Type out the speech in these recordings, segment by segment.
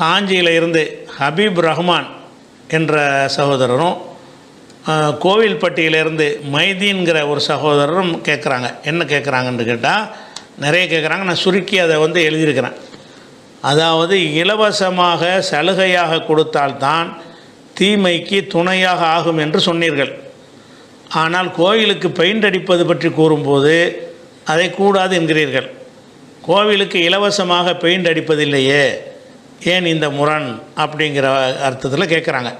காஞ்சியில் இருந்து ஹபீப் ரஹ்மான் என்ற சகோதரரும் கோவில்பட்டியிலேருந்து மைதீன்கிற ஒரு சகோதரரும் கேட்குறாங்க என்ன கேட்குறாங்கன்னு கேட்டால் நிறைய கேட்குறாங்க நான் சுருக்கி அதை வந்து எழுதியிருக்கிறேன். அதாவது இலவசமாக சலுகையாக கொடுத்தால்தான் தீமைக்கு துணையாக ஆகும் என்று சொன்னீர்கள். ஆனால் கோவிலுக்கு பெயிண்ட் அடிப்பது பற்றி கூறும்போது அதை கூடாது என்கிறீர்கள். கோவிலுக்கு இலவசமாக பெயிண்ட் அடிப்பதில்லையே. ஏன் இந்த முரண் அப்படிங்கிற அர்த்தத்தில் கேட்குறாங்க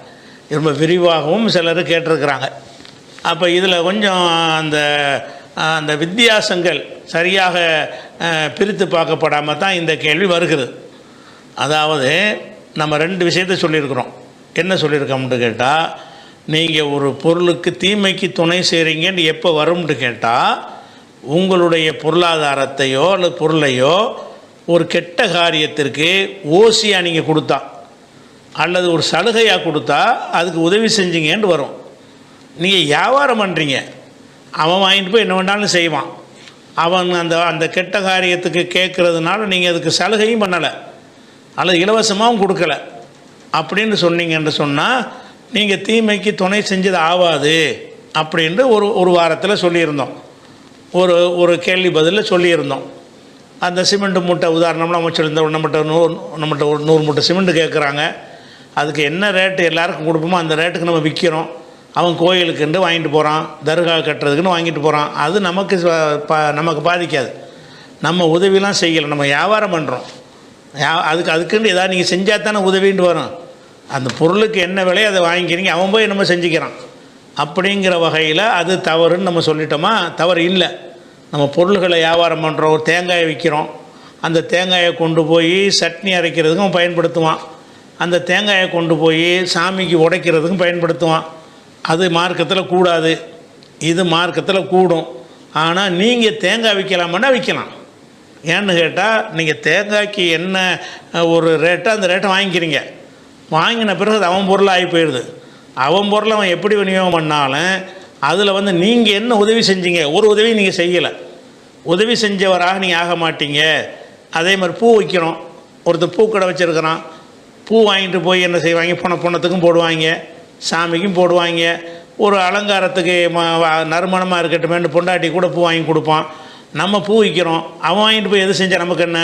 ரொம்ப விரிவாகவும் சிலர் கேட்டிருக்கிறாங்க. அப்போ இதில் கொஞ்சம் அந்த அந்த வித்தியாசங்கள் சரியாக பிரித்து பார்க்கப்படாமல் தான் இந்த கேள்வி வருகிறது. அதாவது நம்ம ரெண்டு விஷயத்தை சொல்லியிருக்கிறோம். என்ன சொல்லியிருக்கோம்னு கேட்டால் நீங்கள் ஒரு பொருளுக்கு தீமைக்கு துணை செய்கிறீங்கன்னு எப்போ வரும்னு கேட்டால் உங்களுடைய பொருளாதாரத்தையோ அல்லது பொருளையோ ஒரு கெட்ட காரியத்திற்கு ஓசியாக நீங்கள் கொடுத்தா அல்லது ஒரு சலுகையாக கொடுத்தா அதுக்கு உதவி செஞ்சீங்கன்ட்டு வரும். நீங்கள் வியாபாரம் பண்ணுறீங்க அவன் வாங்கிட்டு போய் என்ன வேணாலும் செய்வான். அவன் அந்த அந்த கெட்ட காரியத்துக்கு கேட்குறதுனால நீங்கள் அதுக்கு சலுகையும் பண்ணலை. அல்லது இலவசமாகவும் கொடுக்கல. அப்படின்னு சொன்னீங்கன்னு சொன்னால் நீங்கள் தீமைக்கு துணை செஞ்சது ஆகாது அப்படின்ட்டு ஒரு ஒரு வாரத்தில் சொல்லியிருந்தோம். ஒரு ஒரு கேள்வி பதிலில் சொல்லியிருந்தோம். அந்த சிமெண்ட் மூட்டை உதாரணம்னா அமைச்சிருந்தோம் சொல்லியிருந்தோம் நம்மகிட்ட நூறு நம்மகிட்ட ஒரு நூறு மூட்டை சிமெண்ட் கேட்குறாங்க அதுக்கு என்ன ரேட்டு எல்லாருக்கும் கொடுப்போமோ அந்த ரேட்டுக்கு நம்ம விற்கிறோம் அவன் கோயிலுக்குண்டு வாங்கிட்டு போகிறான் தர்கா கட்டுறதுக்குன்னு வாங்கிட்டு போகிறான் அது நமக்கு பா நமக்கு பாதிக்காது. நம்ம உதவிலாம் செய்யலை நம்ம வியாபாரம் பண்ணுறோம் யா- அதுக்கு அதுக்குன்னு ஏதாவது நீங்கள் செஞ்சால் தானே உதவின்ட்டு வரும். அந்த பொருளுக்கு என்ன விலையோ அதை வாங்கிக்கிறீங்க அவன் போய் நம்ம செஞ்சுக்கிறான். அப்படிங்கிற வகையில் அது தவறுன்னு நம்ம சொல்லிட்டோமா? தவறு இல்லை. நம்ம பொருள்களை வியாபாரம் பண்ணுறோம் ஒரு தேங்காயை விற்கிறோம் அந்த தேங்காயை கொண்டு போய் சட்னி அரைக்கிறதுக்கும் பயன்படுத்துவான். அந்த தேங்காயை கொண்டு போய் சாமிக்கு உடைக்கிறதுக்கும் பயன்படுத்துவான். அது மார்க்கத்தில் கூடாது. இது மார்க்கத்தில் கூடும். ஆனால் நீங்கள் தேங்காய் விற்கலாமான்னா விற்கலாம் ஏன்னு கேட்டால் நீங்கள் தேங்காய்க்கு என்ன ஒரு ரேட்டோ அந்த ரேட்டை வாங்கிக்கிறீங்க. வாங்கின பிறகு அது அவன் பொருள் ஆகி போயிடுது. அவன் பொருளை அவன் எப்படி விநியோகம் பண்ணாலும் அதில் வந்து நீங்கள் என்ன உதவி செஞ்சீங்க? ஒரு உதவி நீங்கள் செய்யலை. உதவி செஞ்சவராக நீங்கள் ஆக மாட்டீங்க. அதே மாதிரி பூ வைக்கிறோம். ஒருத்தர் பூக்கடை வச்சுருக்கிறான். பூ வாங்கிட்டு போய் என்ன செய்வாங்க? பொண பொணத்துக்கும் போடுவாங்க. சாமிக்கும் போடுவாங்க. ஒரு அலங்காரத்துக்கு நறுமணமாக இருக்கட்டுமேன்னு பொண்டாட்டி கூட பூ வாங்கி கொடுப்பான். நம்ம பூ விற்கிறோம் அவன் வாங்கிட்டு போய் எது செஞ்சால் நமக்கு என்ன?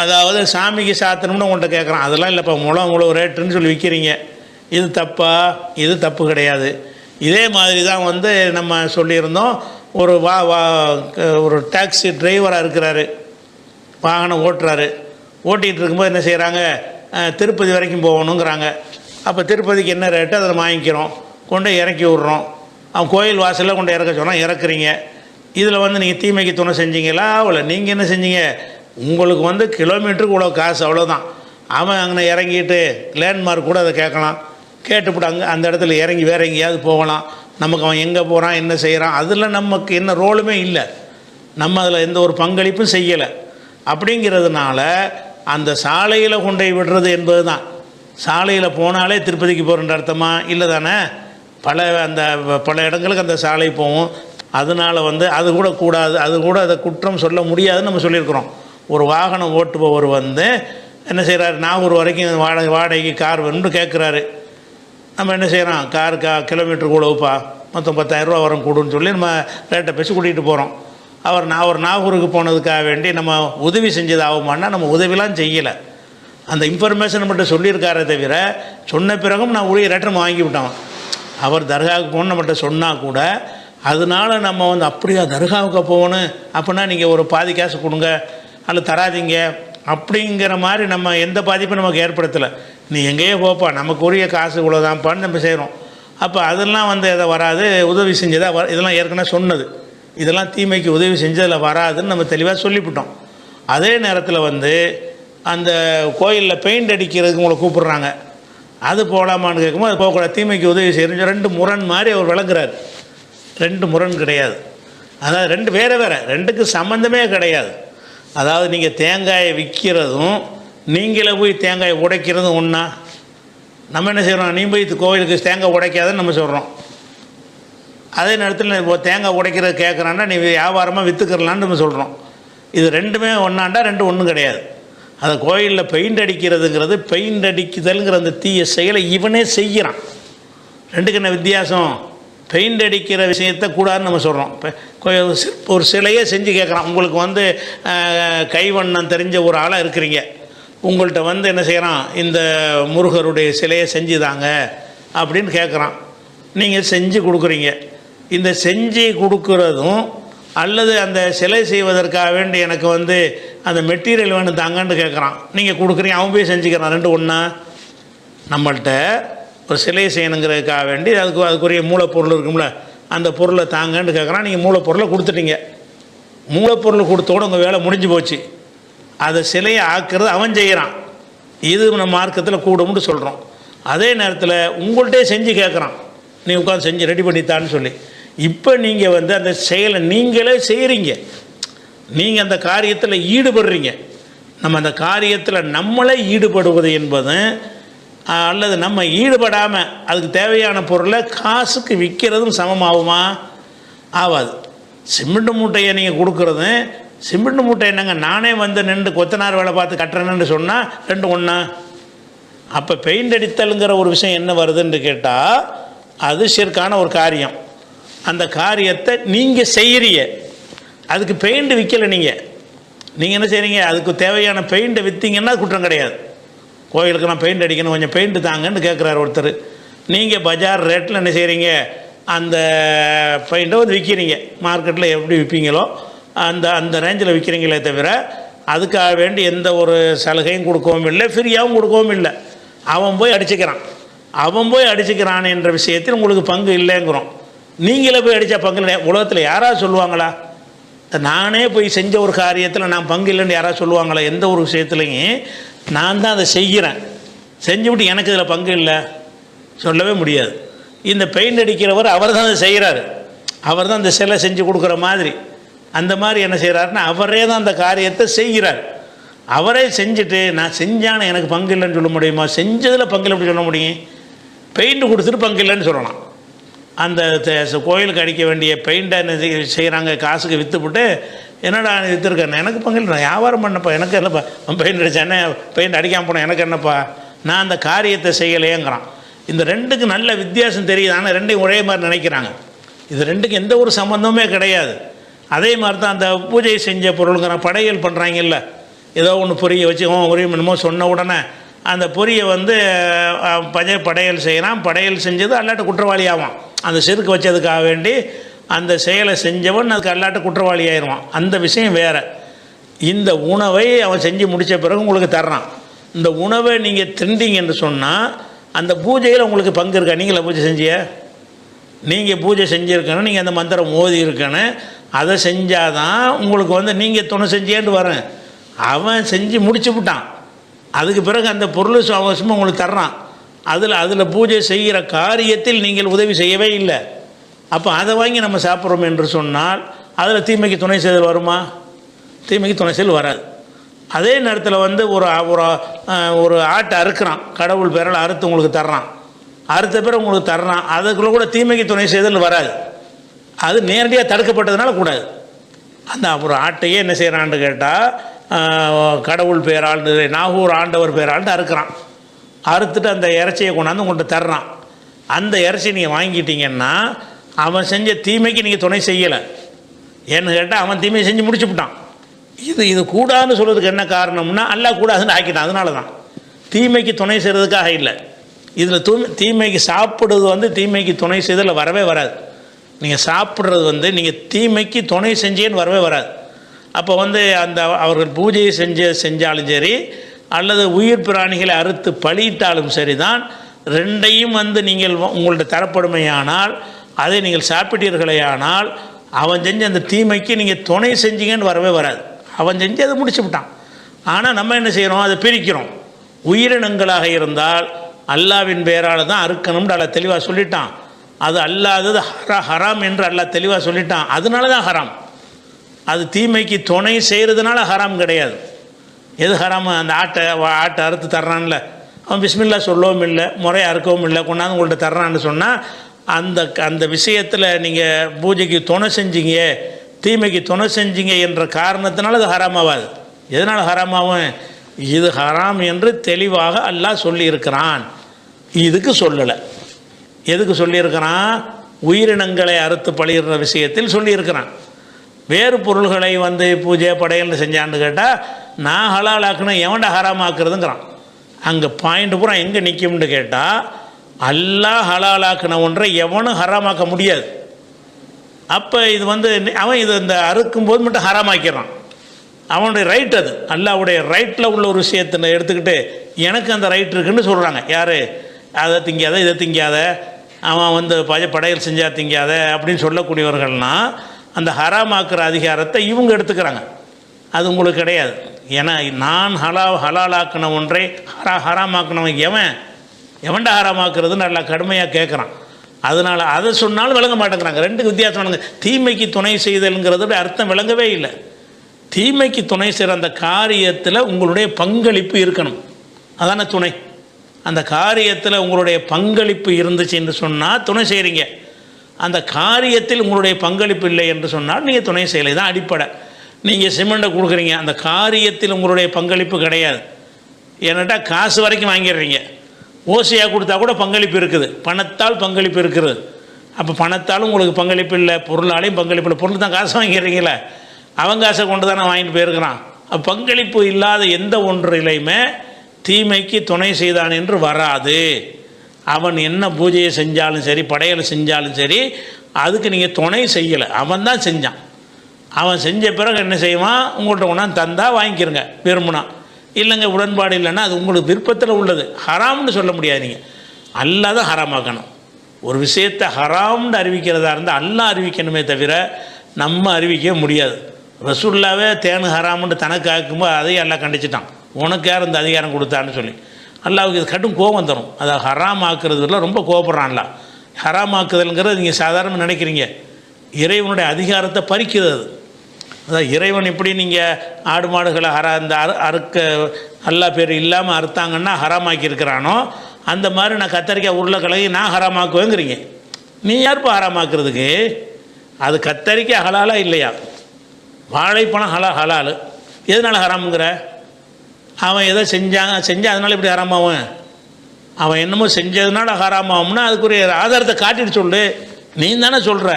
அதாவது சாமிக்கு சாத்தணும்னு உங்கள்கிட்ட கேட்குறான் அதெல்லாம் இல்லைப்பா முளம் இவ்வளோ ரேட்டுன்னு சொல்லி விற்கிறீங்க இது தப்பா? இது தப்பு கிடையாது. இதே மாதிரி தான் வந்து நம்ம சொல்லியிருந்தோம். ஒரு வா வா க- ஒரு டாக்ஸி டிரைவராக இருக்கிறாரு. வாகனம் ஓட்டுறாரு. ஓட்டிகிட்டு இருக்கும்போது என்ன செய்கிறாங்க திருப்பதி வரைக்கும் போகணுங்கிறாங்க. அப்போ திருப்பதிக்கு என்ன ரேட்டு? அதை வாங்கிக்கிறோம். கொண்டு இறக்கி விட்றோம். அவன் கோயில் வாசலில் கொண்டு இறக்க சொன்னால் இறக்குறீங்க. இதில் வந்து நீங்கள் தீமைக்கு துணை செஞ்சீங்களா? அவ்வளோ நீங்கள் என்ன செஞ்சீங்க? உங்களுக்கு வந்து கிலோமீட்டருக்கு இவ்வளோ காசு அவ்வளோதான் அவன் அங்கே இறங்கிட்டு லேண்ட்மார்க் கூட அதை கேட்கலாம். கேட்டுவிட்டு அங்கே அந்த இடத்துல இறங்கி வேற எங்கேயாவது போகலாம். நமக்கு அவன் எங்கே போகிறான் என்ன செய்கிறான் அதில் நமக்கு என்ன ரோலுமே இல்லை. நம்ம அதில் எந்த ஒரு பங்களிப்பும் செய்யலை. அப்படிங்கிறதுனால அந்த சாலையில் கொண்டு விடுறது என்பது தான் சாலையில் போனாலே திருப்பதிக்கு போகிறன்ற அர்த்தமா? இல்லை தானே? பல அந்த பல இடங்களுக்கு அந்த சாலை போகும். அதனால் வந்து அது கூட கூடாது அது கூட அதை குற்றம் சொல்ல முடியாதுன்னு நம்ம சொல்லியிருக்கிறோம். ஒரு வாகனம் ஓட்டுபவர் வந்து என்ன செய்கிறாரு நாகூர் வரைக்கும் வாடகை வாடகைக்கு கார் வேணும்னு கேட்குறாரு நம்ம என்ன செய்கிறோம் கார் கா கிலோமீட்டர் கூடவுப்பா மொத்தம் பத்தாயிரரூவா வரும் கூடுன்னு சொல்லி நம்ம ரேட்டை பேசி கூட்டிகிட்டு போகிறோம் அவர் நான் ஒரு நாகூருக்கு போனதுக்காக வேண்டி நம்ம உதவி செஞ்சது ஆகுமான்னா நம்ம உதவிலாம் செய்யலை. அந்த இன்ஃபர்மேஷன் மட்டும் சொல்லியிருக்காரே தவிர சொன்ன பிறகும் நான் உரிய ரேட்டை வாங்கி விட்டோம். அவர் தர்காவுக்கு போகணும் நம்மகிட்ட சொன்னால் கூட அதனால நம்ம வந்து அப்படியா தர்காவுக்கு போகணும்? அப்படின்னா நீங்கள் ஒரு பாதி காசு கொடுங்க அல்ல தராதீங்க அப்படிங்கிற மாதிரி நம்ம எந்த பாதிப்பும் நமக்கு ஏற்படுத்தலை. நீ எங்கேயோ போப்பா நமக்கு உரிய காசு இவ்வளோதான்ப்பான்னு நம்ம செய்கிறோம் அப்போ அதெல்லாம் வந்து எதை வராது உதவி செஞ்சதா வர இதெல்லாம் ஏற்கனவே சொன்னது. இதெல்லாம் தீமைக்கு உதவி செஞ்சதில் வராதுன்னு நம்ம தெளிவாக சொல்லிவிட்டோம். அதே நேரத்தில் வந்து அந்த கோயிலில் பெயிண்ட் அடிக்கிறதுக்கு உங்களை கூப்பிட்றாங்க. அது போகலாமான்னு கேட்கும்போது அது போகக்கூடாது தீமைக்கு உதவி செய்யணும் ரெண்டு முரண் மாதிரி அவர் விளங்குறாரு ரெண்டு முரண் கிடையாது. அதாவது ரெண்டு வேறு வேறு ரெண்டுக்கு சம்மந்தமே கிடையாது. அதாவது நீங்கள் தேங்காயை விற்கிறதும் நீங்களே போய் தேங்காய் உடைக்கிறது ஒன்றா நம்ம என்ன செய்கிறோம் நீ போய் இது கோவிலுக்கு தேங்காய் உடைக்காதன்னு நம்ம சொல்கிறோம் அதே நேரத்தில் இப்போ தேங்காய் உடைக்கிறத கேட்குறான்னா நீ வியாபாரமாக விற்றுக்கிறலான்னு நம்ம சொல்கிறோம் இது ரெண்டுமே ஒன்றாண்டா ரெண்டு ஒன்றும் கிடையாது. அந்த கோயிலில் பெயிண்ட் அடிக்கிறதுங்கிறது பெயிண்ட் அடிக்குதல்ங்கிற அந்த தீய செயலை இவனே செய்கிறான் ரெண்டுக்கு என்ன வித்தியாசம்? பெயிண்ட் அடிக்கிற விஷயத்தை கூடாதுன்னு நம்ம சொல்கிறோம் இப்போ ஒரு சிலையே செஞ்சு கேட்குறான் உங்களுக்கு வந்து கைவண்ணம் தெரிஞ்ச ஒரு ஆளாக இருக்கிறீங்க. உங்கள்கிட்ட வந்து என்ன செய்கிறான் இந்த முருகருடைய சிலையை செஞ்சுதாங்க அப்படின்னு கேட்குறான் நீங்கள் செஞ்சு கொடுக்குறீங்க. இந்த செஞ்சு கொடுக்குறதும் அல்லது அந்த சிலை செய்வதற்காக வேண்டி எனக்கு வந்து அந்த மெட்டீரியல் வேணும் தாங்கன்னு கேட்குறான் நீங்கள் கொடுக்குறீங்க அவன் போய் செஞ்சுக்கிறான். ரெண்டு ஒன்றா நம்மள்கிட்ட ஒரு சிலை செய்யணுங்கிறதுக்காக வேண்டி அதுக்கு அதுக்குரிய மூலப்பொருள் இருக்கும்ல அந்த பொருளை தாங்கன்னு கேட்குறான் நீங்கள் மூலப்பொருளை கொடுத்துட்டீங்க. மூலப்பொருள் கொடுத்தோட உங்கள் வேலை முடிஞ்சு போச்சு. அதை சிலையை ஆக்கிறது அவன் செய்கிறான் இது நம்ம மார்க்கத்தில் கூடும்னு சொல்கிறோம் அதே நேரத்தில் உங்கள்கிட்டே செஞ்சு கேட்குறான் நீ உட்காந்து செஞ்சு ரெடி பண்ணித்தான்னு சொல்லி. இப்போ நீங்கள் வந்து அந்த செயலை நீங்களே செய்கிறீங்க நீங்கள் அந்த காரியத்தில் ஈடுபடுறீங்க. நம்ம அந்த காரியத்தில் நம்மளே ஈடுபடுவது என்பது அல்லது நம்ம ஈடுபடாமல் அதுக்கு தேவையான பொருளை காசுக்கு விற்கிறதும் சமமாகுமா? ஆகாது சிமெண்ட் மூட்டையை நீங்கள் கொடுக்குறது சிமெண்ட் மூட்டை என்னங்க? நானே வந்து நின்று கொத்தனார் வேலை பார்த்து கட்டுறேன்னு சொன்னால் ரெண்டு ஒன்றா அப்போ பெயிண்ட் அடித்தலுங்கிற ஒரு விஷயம் என்ன வருதுன்னு கேட்டால் அது சிற்கான ஒரு காரியம். அந்த காரியத்தை நீங்கள் செய்கிறீங்க அதுக்கு பெயிண்ட் விற்கலை நீங்கள் நீங்கள் என்ன செய்கிறீங்க அதுக்கு தேவையான பெயிண்ட்டை விற்றீங்கன்னா குற்றம் கிடையாது. கோயிலுக்கு நான் பெயிண்ட் அடிக்கணும் கொஞ்சம் பெயிண்ட் தாங்கன்னு கேட்குறாரு ஒருத்தர். நீங்கள் பஜார் ரேட்டில் என்ன செய்கிறீங்க அந்த பெயிண்ட்டை வந்து விற்கிறீங்க மார்க்கெட்டில் எப்படி விற்பீங்களோ அந்த அந்த ரேஞ்சில் விற்கிறீங்களே தவிர அதுக்காக வேண்டி எந்த ஒரு சலுகையும் கொடுக்கவும் இல்லை ஃப்ரீயாகவும் கொடுக்கவும் இல்லை. அவன் போய் அடிச்சுக்கிறான். அவன் போய் அடிச்சுக்கிறான் என்ற விஷயத்தில் உங்களுக்கு பங்கு இல்லைங்கிறோம். நீங்களே போய் அடித்த பங்கு இல்லை உலகத்தில் யாராவது சொல்லுவாங்களா? நானே போய் செஞ்ச ஒரு காரியத்தில் நான் பங்கு இல்லைன்னு யாராவது சொல்லுவாங்களா? எந்த ஒரு விஷயத்துலையும் நான் தான் அதை செய்கிறேன். செஞ்சுவிட்டு எனக்கு இதில் பங்கு இல்லை. சொல்லவே முடியாது. இந்த பெயிண்ட் அடிக்கிறவர் அவர் தான் அதை செய்கிறாரு அவர் தான் அந்த சிலை செஞ்சு கொடுக்குற மாதிரி. அந்த மாதிரி என்ன செய்கிறாருன்னா அவரே தான் அந்த காரியத்தை செய்கிறார். அவரே செஞ்சுட்டு நான் செஞ்சானே எனக்கு பங்கு இல்லைன்னு சொல்ல முடியுமா? செஞ்சதில் பங்கு இல்லை சொல்ல முடியும்? பெயிண்ட் கொடுத்துட்டு பங்கு இல்லைன்னு சொல்லலாம். அந்த கோயிலுக்கு அடிக்க வேண்டிய பெயிண்டை என்ன செய்கிறாங்க காசுக்கு விற்றுப்புட்டு என்னடா விற்றுருக்கேன் எனக்கு பங்கு இல்லை நான் வியாபாரம் பண்ணப்பா எனக்கு என்னப்பா? பெயிண்ட் அடித்தேன் பெயிண்ட் அடிக்காமல் போனேன் எனக்கு என்னப்பா? நான் அந்த காரியத்தை செய்யலையேங்கிறான். இந்த ரெண்டுக்கு நல்ல வித்தியாசம் தெரியுது. ஆனால் ரெண்டையும் ஒரே மாதிரி நினைக்கிறாங்க. இது ரெண்டுக்கும் எந்த ஒரு சம்மந்தமே கிடையாது. அதே மாதிரி தான் அந்த பூஜை செஞ்ச பொருளுங்கிற படையல் பண்ணுறாங்கல்ல ஏதோ ஒன்று பொரிய வச்சு ஓ ஒரே என்னமோ சொன்ன உடனே அந்த பொரியை வந்து அஹ், பஜை படையல் செய்கிறான் படையல் செஞ்சது அல்லாட்ட குற்றவாளி ஆவான். அந்த செருக்கு வச்சதுக்காக வேண்டி அந்த செயலை செஞ்சவன் அதுக்கு அல்லாட்ட குற்றவாளி ஆயிடுவான் அந்த விஷயம் வேறு. இந்த உணவை அவன் செஞ்சு முடித்த பிறகு உங்களுக்கு தர்றான். இந்த உணவை நீங்கள் திண்டீங்கன்னு சொன்னால் அந்த பூஜையில் உங்களுக்கு பங்கு இருக்கா? நீங்களே பூஜை செஞ்சிய? நீங்கள் பூஜை செஞ்சுருக்கணும் நீங்கள் அந்த மந்திரம் ஓதி இருக்கணும் அதை செஞ்சாதான் உங்களுக்கு வந்து நீங்கள் துணை செஞ்சேன்ட்டு வரேன். அவன் செஞ்சு முடிச்சு விட்டான். அதுக்கு பிறகு அந்த பொருள் அவசியமாக உங்களுக்கு தர்றான். அதில் அதில் பூஜை செய்கிற காரியத்தில் நீங்கள் உதவி செய்யவே இல்லை. அப்போ அதை வாங்கி நம்ம சாப்பிட்றோம் என்று சொன்னால் அதில் தீமைக்கு துணை செய்தல் வருமா? தீமைக்கு துணை செய்தல் வராது. அதே நேரத்தில் வந்து ஒரு ஒரு ஒரு ஆட்டை அறுக்கிறான். கடவுள் பேரில் அறுத்து உங்களுக்கு தர்றான். அறுத்த பிறகு உங்களுக்கு தர்றான். அதுக்குள்ளே கூட தீமைக்கு துணை செய்தல் வராது. அது நேரடியாக தடுக்கப்பட்டதுனால கூடாது அந்த ஒரு ஆட்டையே என்ன செய்கிறான்னு கேட்டால் கடவுள் பேரால் நாகூர் ஆண்டவர் பேரால்ட்டு அறுக்கிறான். அறுத்துட்டு அந்த இறைச்சியை கொண்டாந்து உங்கள்கிட்ட தர்றான். அந்த இறைச்சி நீங்கள் வாங்கிட்டீங்கன்னா அவன் செஞ்ச தீமைக்கு நீங்கள் துணை செய்யலை. ஏன்னு கேட்டால் அவன் தீமையை செஞ்சு முடிச்சு விட்டான். இது இது கூடாதுன்னு சொல்கிறதுக்கு என்ன காரணம்னா அல்லாஹ் கூடாதுன்னு ஆக்கிட்டான். அதனால தான் தீமைக்கு துணை செய்கிறதுக்காக இல்லை. இதில் தூய்மை தீமைக்கு சாப்பிடுறது வந்து தீமைக்கு துணை செய்ததில் வரவே வராது. நீங்கள் சாப்பிட்றது வந்து நீங்கள் தீமைக்கு துணை செஞ்சேன்னு வரவே வராது. அப்போ வந்து அந்த அவர்கள் பூஜையை செஞ்ச செஞ்சாலும் சரி அல்லது உயிர் பிராணிகளை அறுத்து பழித்தாலும் சரி தான் ரெண்டையும் வந்து நீங்கள் உங்கள்ட்ட தரப்படுமையானால் அதை நீங்கள் சாப்பிட்டீர்களேயானால் அவன் செஞ்ச அந்த தீமைக்கு நீங்கள் துணை செஞ்சீங்கன்னு வரவே வராது. அவன் செஞ்சு அதை முடிச்சு விட்டான். ஆனால் நம்ம என்ன செய்கிறோம் அதை பிரிக்கிறோம். உயிரினங்களாக இருந்தால் அல்லாவின் பேரால் தான் அறுக்கணும்னு அதை தெளிவாக சொல்லிட்டான். அது அல்லாதது ஹரா ஹராம் என்று அல்லாஹ் தெளிவாக சொல்லிட்டான். அதனால தான் ஹராம். அது தீமைக்கு துணை செய்கிறதுனால ஹராம் கிடையாது. எது ஹராமு? அந்த ஆட்டை வா- ஆட்டை அறுத்து தர்றான்ல. அவன் பிஸ்மில்லா சொல்லவும் இல்லை முறையாக அறுக்கவும் இல்லை கொண்டாந்து உங்கள்கிட்ட தர்றான்னு சொன்னால் அந்த அந்த விஷயத்தில் நீங்கள் பூஜைக்கு துணை செஞ்சீங்க தீமைக்கு துணை செஞ்சீங்க என்ற காரணத்தினால அது ஹராமாவாது. எதனால் ஹராமாவும்? இது ஹராம் என்று தெளிவாக அல்லாஹ் சொல்லியிருக்கிறான். இதுக்கு சொல்லலை. எதுக்கு சொல்லியிருக்கிறான்? உயிரினங்களை அறுத்து பழியிற விஷயத்தில் சொல்லியிருக்கிறான். வேறு பொருள்களை வந்து பூஜை படையல் செஞ்சான்னு கேட்டால் நான் ஹலாலாக்குனா எவன்ட ஹராமாக்குறதுங்கிறான். அங்கே பாயிண்ட் பூரா எங்கே நிற்கும்னு கேட்டால் அல்லா ஹலாலாக்குன ஒன்றை எவனும் ஹராமாக்க முடியாது. அப்போ இது வந்து அவன் இது இந்த அறுக்கும் போது மட்டும் ஹராமாக்கிறான். அவனுடைய ரைட் அது. அல்லாவுடைய ரைட்டில் உள்ள ஒரு விஷயத்தை எடுத்துக்கிட்டு எனக்கு அந்த ரைட் இருக்குன்னு சொல்கிறாங்க யார்? அதை திங்காத இதை திங்காத. அவன் வந்து பய படையல் செஞ்சா திங்காத அப்படின்னு சொல்லக்கூடியவர்கள்னால் அந்த ஹராமாக்குற அதிகாரத்தை இவங்க எடுத்துக்கிறாங்க. அது உங்களுக்கு கிடையாது. ஏன்னா நான் ஹலா ஹலாலாக்கின ஒன்றை ஹரா ஹராமாக்கினவன் எவன்? எவன்டா ஹராமாக்குறது நல்லா கடுமையாக கேட்குறான் அதனால் அதை சொன்னாலும் விளங்க மாட்டேங்கிறாங்க. ரெண்டு வித்தியாசம் விளங்க தீமைக்கு துணை செய்தல்ங்கிறது அர்த்தம் விளங்கவே இல்லை. தீமைக்கு துணை செய்கிற அந்த காரியத்தில் உங்களுடைய பங்களிப்பு இருக்கணும். அதானே துணை? அந்த காரியத்தில் உங்களுடைய பங்களிப்பு இருந்துச்சு என்று சொன்னால் துணை செய்கிறீங்க அந்த காரியத்தில் உங்களுடைய பங்களிப்பு இல்லை என்று சொன்னால் நீங்கள் துணை செய்யலை. தான் அடிப்படை. நீங்கள் சிமெண்ட்டை கொடுக்குறீங்க. அந்த காரியத்தில் உங்களுடைய பங்களிப்பு கிடையாது. ஏன்னாட்டா காசு வரைக்கும் வாங்கிடுறீங்க. ஓசையாக கொடுத்தா கூட பங்களிப்பு இருக்குது. பணத்தால் பங்களிப்பு இருக்கிறது. அப்போ பணத்தாலும் உங்களுக்கு பங்களிப்பு இல்லை. பொருளாலையும் பங்களிப்பு இல்லை. பொருள் தான் காசு வாங்கிடுறீங்களே அவன் காசை கொண்டு தானே வாங்கிட்டு போயிருக்கிறான். பங்களிப்பு இல்லாத எந்த ஒன்றிலையுமே தீமைக்கு துணை செய்தான் என்று வராது. அவன் என்ன பூஜையை செஞ்சாலும் சரி படையலை செஞ்சாலும் சரி அதுக்கு நீங்கள் துணை செய்யலை. அவன் தான் செஞ்சான். அவன் செஞ்ச பிறகு என்ன செய்வான்? உங்கள்கிட்ட கொண்டாந்து தந்தால் வாங்கிக்கிறங்க விரும்புனா இல்லைங்க உடன்பாடு இல்லைன்னா அது உங்களுக்கு விருப்பத்தில் உள்ளது. ஹராம்னு சொல்ல முடியாது நீங்கள் அல்லாத ஹராமாக்கணும். ஒரு விஷயத்தை ஹராம்னு அறிவிக்கிறதா இருந்தால் அல்லா அறிவிக்கணுமே தவிர நம்ம அறிவிக்கவே முடியாது. ரசுல்லாவே தேனு ஹராம்னு தனக்கு ஆக்கும்போது அதையும் எல்லாம் கண்டிச்சிட்டான். உனக்கு யார் இந்த அதிகாரம் கொடுத்தான்னு சொல்லி. அல்லாவுக்கு இது கடும் கோபம் தரும். அதை ஹராம் ஆக்குறதுல ரொம்ப கோபப்படுறான்ல. ஹராம் ஆக்குதல்ங்கிறது நீங்கள் சாதாரணமாக நினைக்கிறீங்க. இறைவனுடைய அதிகாரத்தை பறிக்கிறது அது. அதான் இறைவன் எப்படி நீங்கள் ஆடு மாடுகளை ஹரா இந்த அறு அறுக்க அல்லா பேர் இல்லாமல் அறுத்தாங்கன்னா ஹராமாக்கியிருக்கிறானோ அந்த மாதிரி நான் கத்தரிக்காய் உருளைக்கிழங்கு நான் ஹராமாக்குவேங்கிறீங்க. நீ யார்ப்பா ஹராமாக்குறதுக்கு? அது கத்தரிக்காய் ஹலாலா இல்லையா? வாழைப்பழம் ஹலா ஹலால். எதனால் ஹராமுங்கிற? அவன் எதை செஞ்சாங்க செஞ்சா அதனால இப்படி ஹராமாவும் அவன் என்னமோ செஞ்சதுனால ஹராமாகும்னா அதுக்குரிய ஆதாரத்தை காட்டிட்டு சொல்லு. நீ தானே சொல்கிற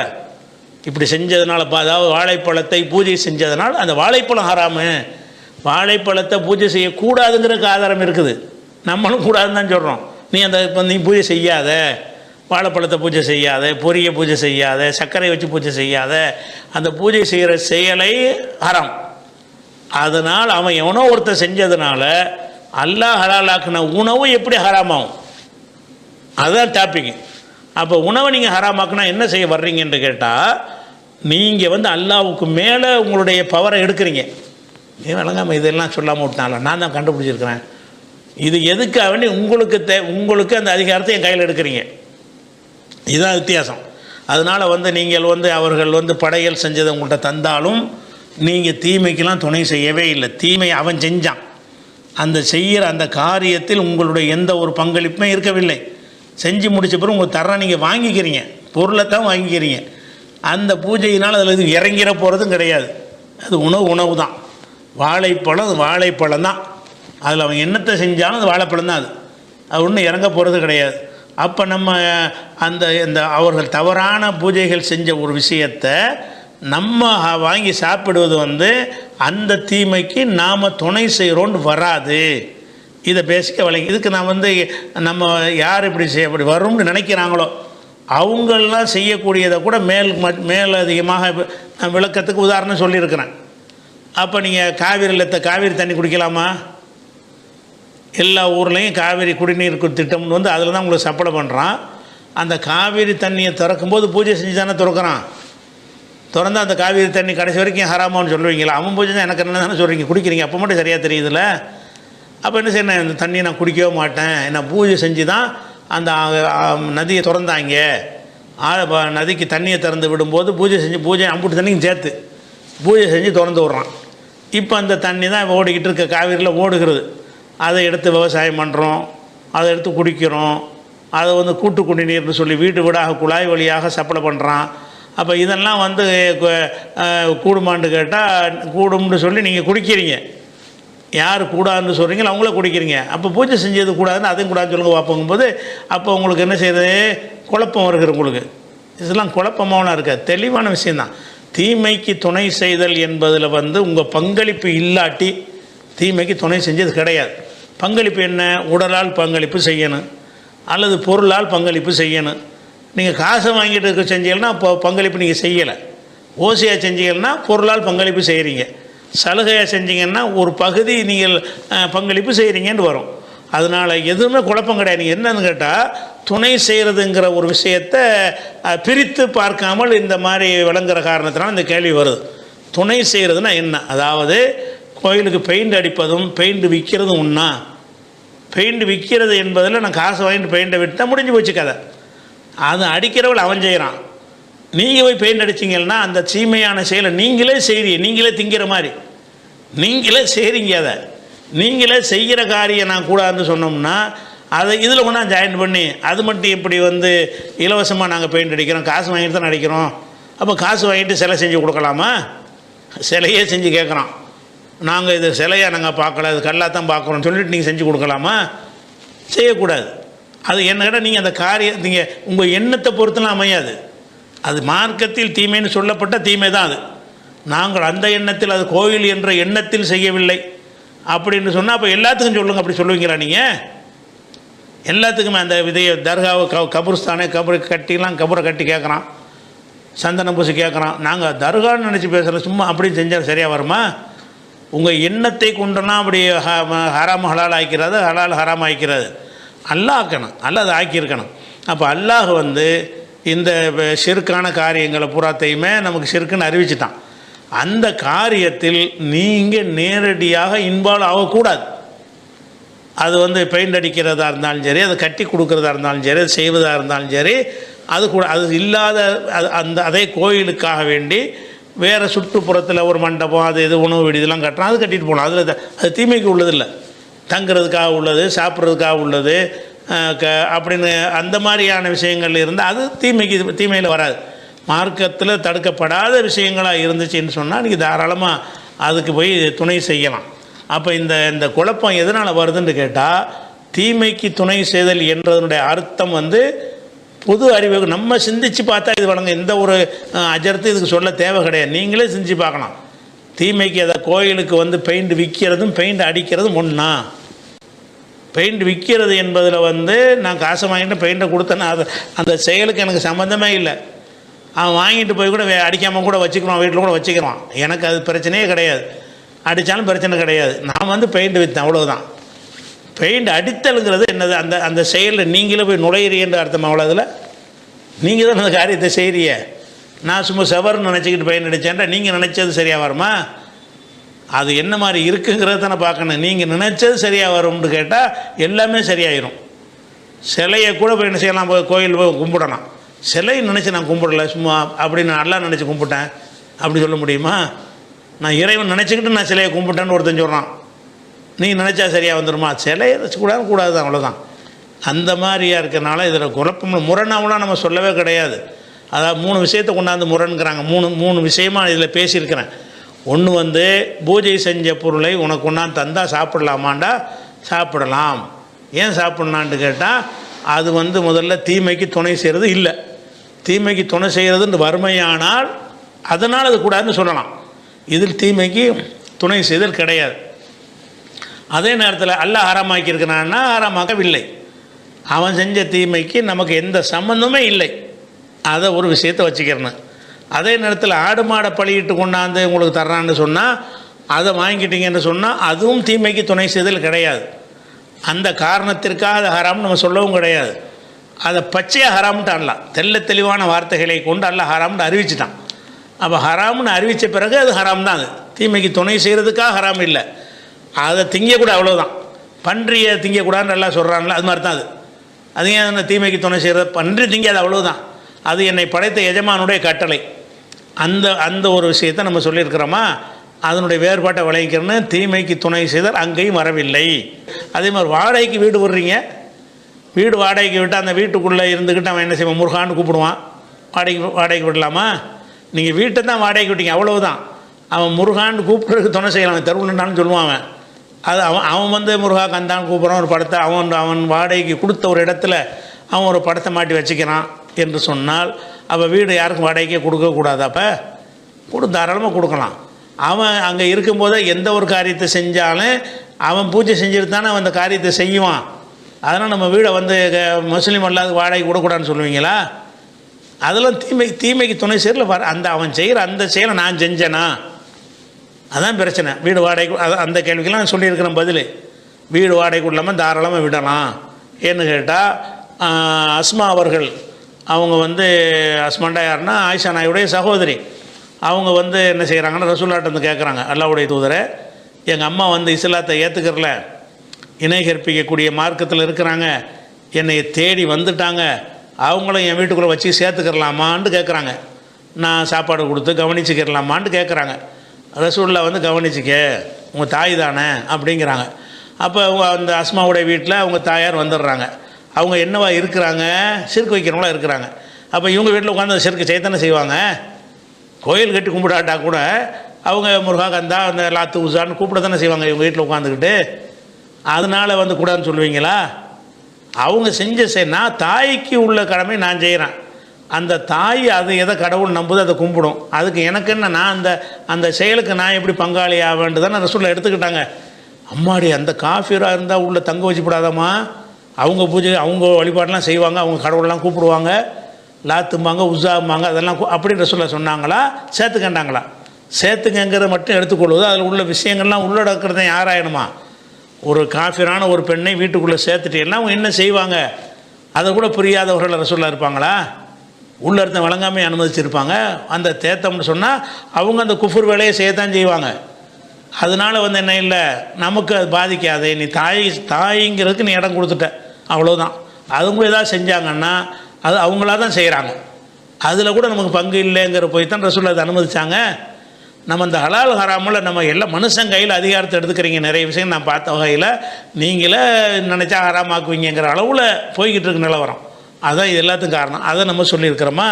இப்படி செஞ்சதுனால பா அதாவது வாழைப்பழத்தை பூஜை செஞ்சதுனால் அந்த வாழைப்பழம் ஹராமு. வாழைப்பழத்தை பூஜை செய்யக்கூடாதுங்கிறதுக்கு ஆதாரம் இருக்குது. நம்மளும் கூடாதுன்னு தான் சொல்கிறோம் நீ அந்த இப்போ நீ பூஜை செய்யாத. வாழைப்பழத்தை பூஜை செய்யாத பொரிய பூஜை செய்யாத சர்க்கரை வச்சு பூஜை செய்யாத அந்த பூஜை செய்கிற செயலை ஹராம். அதனால் அவன் எவனோ ஒருத்தன் செஞ்சதுனால அல்லாஹ் ஹலாலாக்குன உணவு எப்படி ஹராமாகும்? அதுதான் டாபிக் அப்போ உணவை நீங்கள் ஹராமாக்குனா என்ன செய்ய வர்றீங்கன்னு கேட்டால் நீங்கள் வந்து அல்லாவுக்கு மேலே உங்களுடைய பவரை எடுக்கிறீங்க. நீ விளங்காமல் இதெல்லாம் சொல்லாமல் விட்டால நான் தான் கண்டுபிடிச்சிருக்கிறேன். இது எதுக்காக வேண்டி உங்களுக்கு தே உங்களுக்கு அந்த அதிகாரத்தை என் கையில் எடுக்கிறீங்க? இதுதான் வித்தியாசம். அதனால் வந்து நீங்கள் வந்து அவர்கள் வந்து படையல் செஞ்சதை உங்கள்கிட்ட தந்தாலும் நீங்கள் தீமைக்கெல்லாம் துணை செய்யவே இல்லை. தீமை அவன் செஞ்சான். அந்த செய்கிற அந்த காரியத்தில் உங்களுடைய எந்த ஒரு பங்களிப்புமே இருக்கவில்லை. செஞ்சு முடித்த பிறகு உங்கள் தர நீங்கள் வாங்கிக்கிறீங்க. பொருளை தான் வாங்கிக்கிறீங்க. அந்த பூஜையினால் அதில் இது இறங்கிற போகிறதும் கிடையாது. அது உணவு உணவு தான். வாழைப்பழம் வாழைப்பழம் தான். அதில் அவன் என்னத்தை செஞ்சாலும் அது வாழைப்பழம் தான் அது. அது ஒன்றும் இறங்க போகிறது கிடையாது. அப்போ நம்ம அந்த இந்த அவர்கள் தவறான பூஜைகள் செஞ்ச ஒரு விஷயத்தை நம்ம வாங்கி சாப்பிடுவது வந்து அந்த தீமைக்கு நாம் துணை செய்கிறோன்னு வராது. இதை பேசிக்க வழங்கி இதுக்கு நான் வந்து நம்ம யார் இப்படி செய்ய இப்படி வரும்னு நினைக்கிறாங்களோ அவங்கெல்லாம் செய்யக்கூடியதை கூட மேல் ம- மேல் அதிகமாக விளக்கத்துக்கு உதாரணம் சொல்லியிருக்கிறேன். அப்போ நீங்கள் காவிரியில் காவிரி தண்ணி குடிக்கலாமா? எல்லா ஊர்லேயும் காவிரி குடிநீர் கு- திட்டம்னு வந்து அதில் தான் உங்களுக்கு சப்ளை பண்ணுறான் அந்த காவிரி தண்ணியை திறக்கும்போது பூஜை செஞ்சு தானே திறக்கிறான். திறந்து அந்த காவிரி தண்ணி கடைசி வரைக்கும் ஹராமான்னு சொல்லுவீங்களா? அவன் பூஜை தான் எனக்கு என்ன தானே சொல்கிறீங்க குடிக்கிறீங்க. அப்போ மட்டும் சரியாக தெரியுதுல்ல? அப்போ என்ன செய்யணும்? இந்த தண்ணியை நான் குடிக்கவே மாட்டேன். நான் பூஜை செஞ்சு தான் அந்த நதியை திறந்தாங்க. ஆ, நதிக்கு தண்ணியை திறந்து விடும்போது பூஜை செஞ்சு பூஜை அம்புட்டு தண்ணியும் சேர்த்து பூஜை செஞ்சு திறந்து விட்றான். இப்போ அந்த தண்ணி தான் ஓடிக்கிட்டு இருக்க. காவிரியில் ஓடுகிறது. அதை எடுத்து விவசாயம் பண்ணுறோம் அதை எடுத்து குடிக்கிறோம். அதை வந்து கூட்டு குடிநீர்னு சொல்லி வீட்டு வீடாக குழாய் வழியாக சப்ளை பண்ணுறான் அப்போ இதெல்லாம் வந்து கூடுமான்னு கேட்டால் கூடும்னு சொல்லி நீங்கள் குடிக்கிறீங்க. யார் கூடாதுன்னு சொல்கிறீங்களோ அவங்கள குடிக்கிறீங்க. அப்போ பூஜை செஞ்சது கூடாதுன்னு அதையும் கூடாதுன்னு சொல்லுங்க பார்ப்போங்கும்போது அப்போ உங்களுக்கு என்ன செய்யுது? குழப்பம் வருகிற உங்களுக்கு. இதெல்லாம் குழப்பமாவெலாம் இருக்காது தெளிவான விஷயந்தான் தீமைக்கு துணை செய்தல் என்பதில் வந்து உங்கள் பங்களிப்பு இல்லாட்டி தீமைக்கு துணை செஞ்சது கிடையாது. பங்களிப்பு என்ன? உடலால் பங்களிப்பு செய்யணும். அல்லது பொருளால் பங்களிப்பு செய்யணும். நீங்கள் காசை வாங்கிட்டு இருக்க செஞ்சீங்கன்னா இப்போ பங்களிப்பு நீங்கள் செய்யலை. ஓசியாக செஞ்சீங்கன்னா பொருளால் பங்களிப்பு செய்கிறீங்க சலுகையாக செஞ்சீங்கன்னா ஒரு பகுதி நீங்கள் பங்களிப்பு செய்கிறீங்கன்னு வரும். அதனால் எதுவுமே குழப்பம் கிடையாது. நீங்கள் என்னன்னு கேட்டால் துணை செய்கிறதுங்கிற ஒரு விஷயத்தை பிரித்து பார்க்காமல் இந்த மாதிரி விளங்குற காரணத்தினால் இந்த கேள்வி வருது. துணை செய்கிறதுனா என்ன? அதாவது கோயிலுக்கு பெயிண்ட் அடிப்பதும் பெயிண்ட் விற்கிறதும் ஒன்றா பெயிண்ட் விற்கிறது என்பதில் நான் காசு வாங்கிட்டு பெயிண்டை விட்டால் முடிஞ்சு போச்சு கதை. அது அடிக்கிறவள் அவன் செய்கிறான் நீங்கள் போய் பெயிண்ட் அடிச்சிங்கன்னா அந்த தீமையான செயலை நீங்களே செய்கிறீங்க நீங்களே திங்கிற மாதிரி. நீங்களே செய்கிறீங்க அதை. நீங்களே செய்கிற காரியம் நான் கூடாதுன்னு சொன்னோம்னா அதை இதில் கொண்டா ஜாயின் பண்ணி அது மட்டும் இப்படி வந்து இலவசமாக நாங்கள் பெயிண்ட் அடிக்கிறோம் காசு வாங்கிட்டு தான் அடிக்கிறோம். அப்போ காசு வாங்கிட்டு சிலை செஞ்சு கொடுக்கலாமா? சிலையே செஞ்சு கேட்குறோம் நாங்கள் இது சிலையாக நாங்கள் பார்க்கல அது கல்லாக தான் பார்க்குறோம் சொல்லிட்டு நீங்கள் செஞ்சு கொடுக்கலாமா? செய்யக்கூடாது. அது என்ன கேட்டால் நீங்கள் அந்த காரியம் நீங்கள் உங்கள் எண்ணத்தை பொறுத்தெல்லாம் அமையாது. அது மார்க்கத்தில் தீமைன்னு சொல்லப்பட்ட தீமை தான் அது. நாங்கள் அந்த எண்ணத்தில் அது கோயில் என்ற எண்ணத்தில் செய்யவில்லை அப்படின்னு சொன்னால் அப்போ எல்லாத்துக்கும் சொல்லுங்கள் அப்படி சொல்லுவீங்களா நீங்கள் எல்லாத்துக்குமே அந்த விதையை தர்காவை க கபுர்ஸ்தானே கபரை கட்டிலாம் கபரை கட்டி கேட்குறான் சந்தனம் பூசி கேட்குறான் நாங்கள் தர்கான்னு நினச்சி பேசுகிற சும்மா அப்படி செஞ்சால் சரியாக வருமா? உங்கள் எண்ணத்தை கொண்டுனா அப்படி ஹ- ஹலால் ஆக்கிறது ஹலால் ஹராம் ஆக்கிறது. அல்லாஹ் ஆக்கணும் அல்லாஹ் அதை ஆக்கியிருக்கணும். அப்போ அல்லாஹ் வந்து இந்த வ- காரியங்களை பூராத்தையுமே நமக்கு ஷிர்க்குன்னு அறிவிச்சிட்டான். அந்த காரியத்தில் நீங்கள் நேரடியாக இன்வால்வ் ஆகக்கூடாது. அது வந்து பெயிண்ட் அடிக்கிறதா இருந்தாலும் சரி அதை கட்டி கொடுக்குறதா இருந்தாலும் சரி அது செய்வதாக இருந்தாலும் சரி அது கூட அது இல்லாத அது அந்த அதே கோயிலுக்காக வேண்டி வேறு சுற்றுப்புறத்தில் ஒரு மண்டபம் அது இது உணவு வீடு இதெல்லாம் கட்டுறோம் அது கட்டிட்டு போகணும். அதில் அது தீமைக்கு உள்ளதில்லை. தங்குறதுக்காக உள்ளது சாப்பிட்றதுக்காக உள்ளது க அப்படின்னு அந்த மாதிரியான விஷயங்கள் இருந்தால் அது தீமைக்கு தீமையில் வராது. மார்க்கத்தில் தடுக்கப்படாத விஷயங்களாக இருந்துச்சுன்னு சொன்னால் நீங்கள் தாராளமாக அதுக்கு போய் துணை செய்யலாம். அப்போ இந்த இந்த குழப்பம் எதனால் வருதுன்னு கேட்டால் தீமைக்கு துணை செய்தல் என்றதனுடைய அர்த்தம் வந்து பொது அறிவு. நம்ம சிந்திச்சு பார்த்தா இது வழங்க எந்த ஒரு அஜர்த்து இதுக்கு சொல்ல தேவை கிடையாது. நீங்களே சிந்திச்சு பார்க்கலாம். தீமைக்கு அதை கோயிலுக்கு வந்து பெயிண்ட் விற்கிறதும் பெயிண்ட் அடிக்கிறதும் ஒன்றா பெயிண்ட் விற்கிறது என்பதில் வந்து நான் காசு வாங்கிட்டு பெயிண்ட்டை கொடுத்தேன்னா அது அந்த செயலுக்கு எனக்கு சம்மந்தமே இல்லை. அவன் வாங்கிட்டு போய் கூட வே- கூட வச்சுக்கிறான் வீட்டில் கூட வச்சுக்கிறான். எனக்கு அது பிரச்சனையே கிடையாது. அடித்தாலும் பிரச்சனை கிடையாது. நான் வந்து பெயிண்ட் விற்றேன் அவ்வளோதான் பெயிண்ட் அடித்தலுங்கிறது என்னது? அந்த அந்த செயலில் நீங்களே போய் நுழையிறீன்ற அர்த்தம் அவ்வளோதில் நீங்கள் தான் அந்த காரியத்தை செய்கிறீங்க நான் சும்மா செவர்னு நினச்சிக்கிட்டு பெயிண்ட் அடித்தேன்டா நீங்கள் நினச்சது சரியாக வருமா? அது என்ன மாதிரி இருக்குங்கிறத தானே பார்க்கணும். நீங்கள் நினச்சது சரியாக வரும்னு கேட்டால் எல்லாமே சரியாயிரும். சிலையை கூட போய் என்ன செய்யலாம்? போய் கோயில் போய் கும்பிடலாம். சிலையை நினச்சி நான் கும்பிடல சும்மா அப்படின்னு நான் நல்லா நினச்சி கும்பிட்டேன். அப்படி சொல்ல முடியுமா? நான் இறைவன் நினச்சிக்கிட்டு நான் சிலையை கும்பிட்டேன்னு ஒருத்தன் சொல்கிறான் நீ நினச்சா சரியாக வந்துடுமா சிலையை கூடாது கூடாது தான் அவ்வளோதான் அந்த மாதிரியாக இருக்கிறனால இதில் குழப்பம் முரணாவெலாம் நம்ம சொல்லவே கிடையாது. அதாவது மூணு விஷயத்தை கொண்டாந்து முரண்கிறாங்க. மூணு மூணு விஷயமா இதில் பேசியிருக்கிறேன். ஒன்று வந்து பூஜை செஞ்ச பொருளை உனக்கு கொண்டாந்து தந்தால் சாப்பிடலாமாண்டா? சாப்பிடலாம். ஏன் சாப்பிட்லான்ட்டு கேட்டால் அது வந்து முதல்ல தீமைக்கு துணை செய்கிறது இல்லை. தீமைக்கு துணை செய்கிறதுன்னு வறுமையானால் அதனால் அது கூடாதுன்னு சொல்லலாம். இதில் தீமைக்கு துணை செய்தல் கிடையாது. அதே நேரத்தில் அல்ல ஆரமாக்கியிருக்கிறான்னா ஆரமாக்கவில்லை. அவன் செஞ்ச தீமைக்கு நமக்கு எந்த சம்மந்தமே இல்லை. அதை ஒரு விஷயத்தை வச்சுக்கிறேன்னு. அதே நேரத்தில் ஆடு மாடை பழியிட்டு கொண்டாந்து உங்களுக்கு தர்றான்னு சொன்னால் அதை வாங்கிட்டீங்கன்னு சொன்னால் அதுவும் தீமைக்கு துணை செய்தல் கிடையாது. அந்த காரணத்திற்காக அது ஹராம்னு நம்ம சொல்லவும் கிடையாது. அதை பச்சையாக ஹராம்ட்டு அல்லலாம் தெள்ள தெளிவான வார்த்தைகளை கொண்டு அல்ல ஹராம்னு அறிவிச்சிட்டான். அப்போ ஹராம்னு அறிவித்த பிறகு அது ஹராம் தான் அது. தீமைக்கு துணை செய்கிறதுக்காக ஹராம் இல்லை. அதை திங்கக்கூட அவ்வளோதான் பன்றியை திங்கக்கூடாதுன்னு நல்லா சொல்கிறாங்களே அது மாதிரி தான் அது. அது ஏன் தீமைக்கு துணை செய்கிறது பன்றி திங்காது அவ்வளோதான் அது என்னை படைத்த எஜமானுடைய கட்டளை. அந்த அந்த ஒரு விஷயத்தை நம்ம சொல்லியிருக்கிறோமா? அதனுடைய வேறுபாட்டை விளைவிக்கிறேன்னு தீமைக்கு துணை செய்தால் அங்கேயும் வரவில்லை. அதே மாதிரி வாடகைக்கு வீடு விடுறீங்க. வீடு வாடகைக்கு விட்டு அந்த வீட்டுக்குள்ளே இருந்துக்கிட்டு அவன் என்ன செய்வான்? முருகான்னு கூப்பிடுவான். வாடகைக்கு வாடகைக்கு விடலாமா? நீங்கள் வீட்டை தான் வாடகைக்கு விட்டீங்க அவ்வளவுதான். அவன் முருகான்னு கூப்பிட்றதுக்கு துணை செய்யலாம். தெருவுலன்னாலும் சொல்லுவான் அவன். அது அவன் அவன் வந்து முருகா கந்தான்னு கூப்பிட்றான் ஒரு படத்தை அவன் அவன் வாடகைக்கு கொடுத்த ஒரு இடத்துல அவன் ஒரு படத்தை மாட்டி வச்சுக்கிறான் என்று சொன்னால் அப்போ வீடு யாருக்கும் வாடகைக்கே கொடுக்கக்கூடாது அப்போ? கொடு தாராளமாக கொடுக்கலாம். அவன் அங்கே இருக்கும்போதே எந்த ஒரு காரியத்தை செஞ்சாலும் அவன் பூஜை செஞ்சுட்டு தானே அவன் அந்த காரியத்தை செய்வான். அதனால் நம்ம வீடை வந்து முஸ்லீம் அல்லாத வாடகை கொடுக்கூடாதுன்னு சொல்லுவீங்களா? அதெல்லாம் தீமை தீமைக்கு துணை சேரில். வர அந்த அவன் செய்கிற அந்த செயலை நான் செஞ்சேனா? அதான் பிரச்சனை. வீடு வாடகை அதான் அந்த கேள்விக்கெல்லாம் நான் சொல்லியிருக்கிறேன் பதில். வீடு வாடகை இல்லாமல் தாராளமாக விடலாம். ஏன்னு கேட்டால் அஸ்மா அவர்கள் அவங்க வந்து ஹஸ்பண்டா யாருன்னா ஆயிஷா நாயுடைய சகோதரி. அவங்க வந்து என்ன செய்கிறாங்கன்னா ரசூல்லாட்ட வந்து கேட்குறாங்க அல்லாவுடைய தூதரை எங்கள் அம்மா வந்து இஸ்லாத்தை ஏற்றுக்கிறல இணை கற்பிக்கக்கூடிய மார்க்கத்தில் இருக்கிறாங்க. என்னை தேடி வந்துட்டாங்க. அவங்களும் என் வீட்டுக்குள்ளே வச்சு சேர்த்துக்கிறலாமான்னு கேட்குறாங்க நான் சாப்பாடு கொடுத்து கவனிச்சுக்கிறலாமான்னு கேட்குறாங்க ரசூல்லா வந்து கவனிச்சிக்க உங்கள் தாய் தானே அப்படிங்கிறாங்க. அப்போ அந்த அஸ்மாவுடைய வீட்டில் அவங்க தாயார் வந்துடுறாங்க. அவங்க என்னவா இருக்கிறாங்க? சிறுக்கு வைக்கிறவங்களா இருக்கிறாங்க. அப்போ இவங்க வீட்டில் உட்காந்து சிறுக்கு செய்யத்தானே செய்வாங்க? கோயில் கட்டி கும்பிடாட்டா கூட அவங்க முருகா கந்தா அந்த லாத்து உசான்னு கூப்பிட தானே செய்வாங்க இவங்க வீட்டில் உட்காந்துக்கிட்டு அதனால் வந்து கூடாதுன்னு சொல்லுவீங்களா? அவங்க செஞ்ச செய் நான் தாய்க்கு உள்ள கடமை நான் செய்கிறேன் அந்த தாய் அது எதை கடவுள் நம்புது அதை கும்பிடும். அதுக்கு எனக்கு என்ன நான் அந்த அந்த செயலுக்கு நான் எப்படி பங்காளி ஆவேண்டுதான் ரசூலில் எடுத்துக்கிட்டாங்க. அம்மாடி அந்த காஃபியராக இருந்தால் உள்ளே தங்க வச்சுப்படாதம்மா அவங்க பூஜை அவங்க வழிபாடெலாம் செய்வாங்க அவங்க கடவுள்லாம் கூப்பிடுவாங்க லாத்தும்பாங்க உஸாம்பாங்க அதெல்லாம் அப்படின்ற அப்படி சொன்னாங்களா? சேர்த்துக்கண்டாங்களா சேர்த்துக்கங்கிறத மட்டும் எடுத்துக்கொள்வது அதில் உள்ள விஷயங்கள்லாம் உள்ளடக்கிறத யாராயணுமா ஒரு காஃபிரான ஒரு பெண்ணை வீட்டுக்குள்ளே சேர்த்துட்டீங்கன்னா அவங்க என்ன செய்வாங்க? அதை கூட புரியாதவர்கள் ரசூலாக இருப்பாங்களா? உள்ள இருந்த வழங்காமே அனுமதிச்சிருப்பாங்க. அந்த தேத்தம்னு சொன்னால் அவங்க அந்த குஃபுர் வேலையை செய்யத்தான் செய்வாங்க. அதனால வந்து என்ன இல்லை நமக்கு அது பாதிக்காது நீ தாய் தாய்ங்கிறதுக்கு நீ இடம் கொடுத்துட்ட. அவ்வளோதான் அவங்க ஏதாவது செஞ்சாங்கன்னா அது அவங்களா தான் செய்கிறாங்க அதில் கூட நமக்கு பங்கு இல்லைங்கிற போய் தான் ரசூல் அதை அனுமதித்தாங்க நம்ம இந்த ஹலால் ஹராமில் நம்ம எல்லாம் மனுஷன் கையில் அதிகாரத்தை எடுத்துக்கிறீங்க. நிறைய விஷயம் நான் பார்த்த வகையில் நீங்களே நினச்சா ஹராமாக்குவீங்கிற அளவில் போய்கிட்டு இருக்கு நிலவரம். அதான் இது எல்லாத்துக்கும் காரணம். அதை நம்ம சொல்லியிருக்கிறோமா?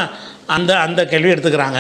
அந்த அந்த கேள்வி எடுத்துக்கிறாங்க.